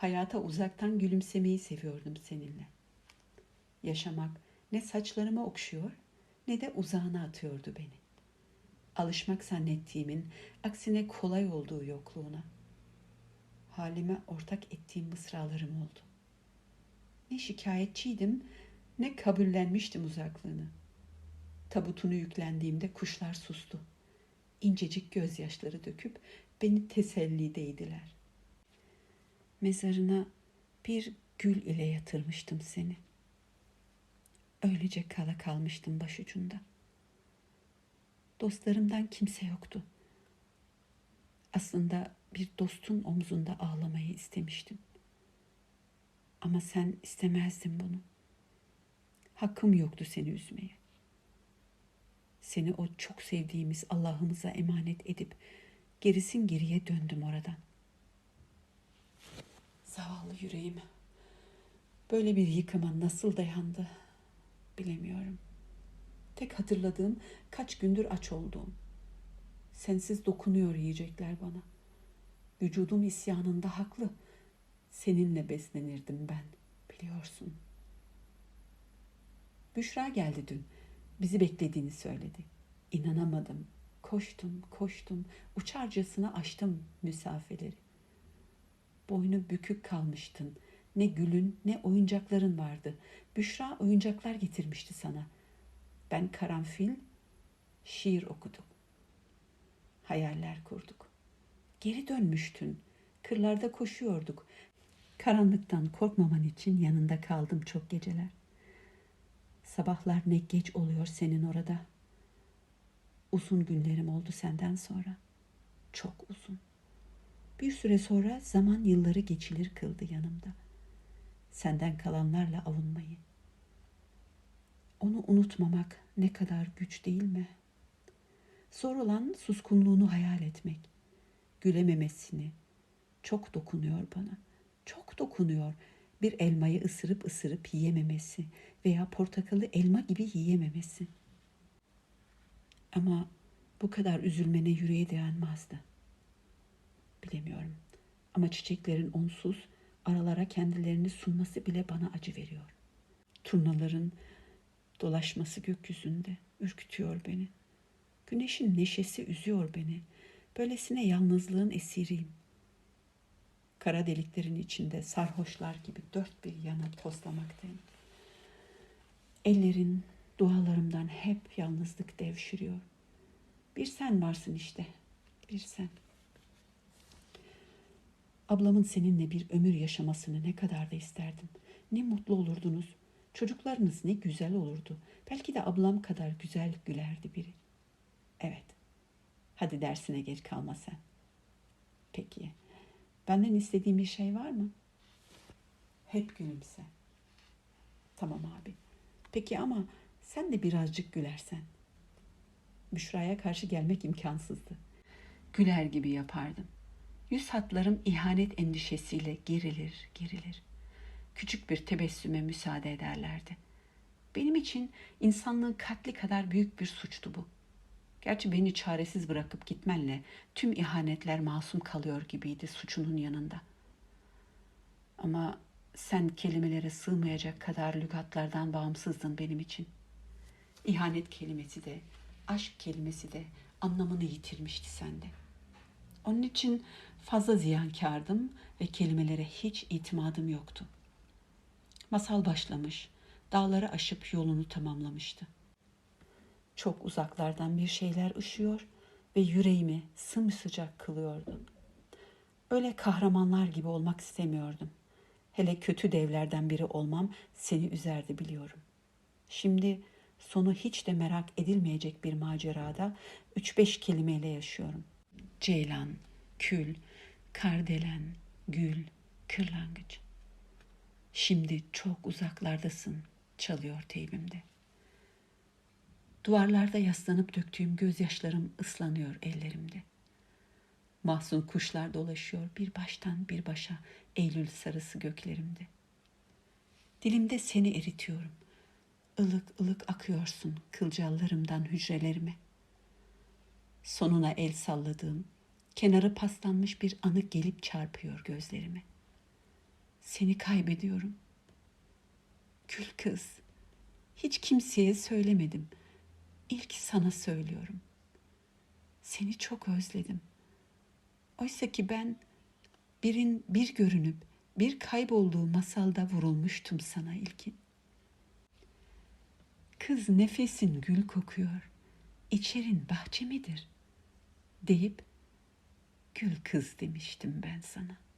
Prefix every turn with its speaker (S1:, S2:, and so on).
S1: Hayata uzaktan gülümsemeyi seviyordum seninle. Yaşamak ne saçlarıma okşuyor ne de uzağına atıyordu beni. Alışmak zannettiğimin aksine kolay olduğu yokluğuna. Halime ortak ettiğim mısralarım oldu. Ne şikayetçiydim ne kabullenmiştim uzaklığını. Tabutunu yüklendiğimde kuşlar sustu. İncecik gözyaşları döküp beni tesellideydiler. Mezarına bir gül ile yatırmıştım seni. Öylece kala kalmıştım başucunda. Dostlarımdan kimse yoktu. Aslında bir dostun omzunda ağlamayı istemiştim. Ama sen istemezdin bunu. Hakkım yoktu seni üzmeye. Seni o çok sevdiğimiz Allah'ımıza emanet edip gerisin geriye döndüm oradan. Zavallı yüreğim. Böyle bir yıkıma nasıl dayandı bilemiyorum. Tek hatırladığım kaç gündür aç olduğum. Sensiz dokunuyor yiyecekler bana. Vücudum isyanında haklı. Seninle beslenirdim ben, biliyorsun. Büşra geldi dün. Bizi beklediğini söyledi. İnanamadım. Koştum, koştum. Uçarcasına açtım müsafeleri. Boynu bükük kalmıştın. Ne gülün ne oyuncakların vardı. Büşra oyuncaklar getirmişti sana. Ben karanfil, şiir okudum. Hayaller kurduk. Geri dönmüştün. Kırlarda koşuyorduk. Karanlıktan korkmaman için yanında kaldım çok geceler. Sabahlar ne geç oluyor senin orada. Uzun günlerim oldu senden sonra. Çok uzun. Bir süre sonra zaman yılları geçilir kıldı yanımda. Senden kalanlarla avunmayı. Onu unutmamak ne kadar güç değil mi? Zor olan suskunluğunu hayal etmek. Gülememesini. Çok dokunuyor bana. Çok dokunuyor. Bir elmayı ısırıp ısırıp yiyememesi veya portakalı elma gibi yiyememesi. Ama bu kadar üzülmene yüreği dayanmazdı. Bilemiyorum. Ama çiçeklerin onsuz aralara kendilerini sunması bile bana acı veriyor. Turnaların dolaşması gökyüzünde ürkütüyor beni. Güneşin neşesi üzüyor beni. Böylesine yalnızlığın esiriyim. Kara deliklerin içinde sarhoşlar gibi dört bir yana tozlamaktayım. Ellerin dualarımdan hep yalnızlık devşiriyor. Bir sen varsın işte, bir sen. Ablamın seninle bir ömür yaşamasını ne kadar da isterdim. Ne mutlu olurdunuz. Çocuklarınız ne güzel olurdu. Belki de ablam kadar güzel gülerdi biri. Evet. Hadi dersine geç kalma sen. Peki. Benden istediğin bir şey var mı? Hep gülümse. Tamam abi. Peki ama sen de birazcık gülersen. Büşra'ya karşı gelmek imkansızdı. Güler gibi yapardım. Yüz hatlarım ihanet endişesiyle gerilir, gerilir. Küçük bir tebessüme müsaade ederlerdi. Benim için insanlığın katli kadar büyük bir suçtu bu. Gerçi beni çaresiz bırakıp gitmenle tüm ihanetler masum kalıyor gibiydi suçunun yanında. Ama sen kelimelere sığmayacak kadar lügatlardan bağımsızdın benim için. İhanet kelimesi de, aşk kelimesi de anlamını yitirmişti sende. Onun için fazla ziyankardım ve kelimelere hiç itimadım yoktu. Masal başlamış, dağları aşıp yolunu tamamlamıştı. Çok uzaklardan bir şeyler ışıyor ve yüreğimi sımsıcak kılıyordu. Öyle kahramanlar gibi olmak istemiyordum. Hele kötü devlerden biri olmam seni üzerdi biliyorum. Şimdi sonu hiç de merak edilmeyecek bir macerada üç beş kelimeyle yaşıyorum. Ceylan, kül, kardelen, gül, kırlangıç. Şimdi çok uzaklardasın, çalıyor teybimde. Duvarlarda yaslanıp döktüğüm gözyaşlarım ıslanıyor ellerimde. Mahzun kuşlar dolaşıyor bir baştan bir başa Eylül sarısı göklerimde. Dilimde seni eritiyorum. Ilık ılık akıyorsun kılcallarımdan hücrelerime. Sonuna el salladığım, kenarı paslanmış bir anı gelip çarpıyor gözlerime. Seni kaybediyorum. Gül kız. Hiç kimseye söylemedim. İlk sana söylüyorum. Seni çok özledim. Oysa ki ben birin bir görünüp bir kaybolduğu masalda vurulmuştum sana ilkin. Kız nefesin gül kokuyor, içerin bahçe midir? Deyip gül kız demiştim ben sana.''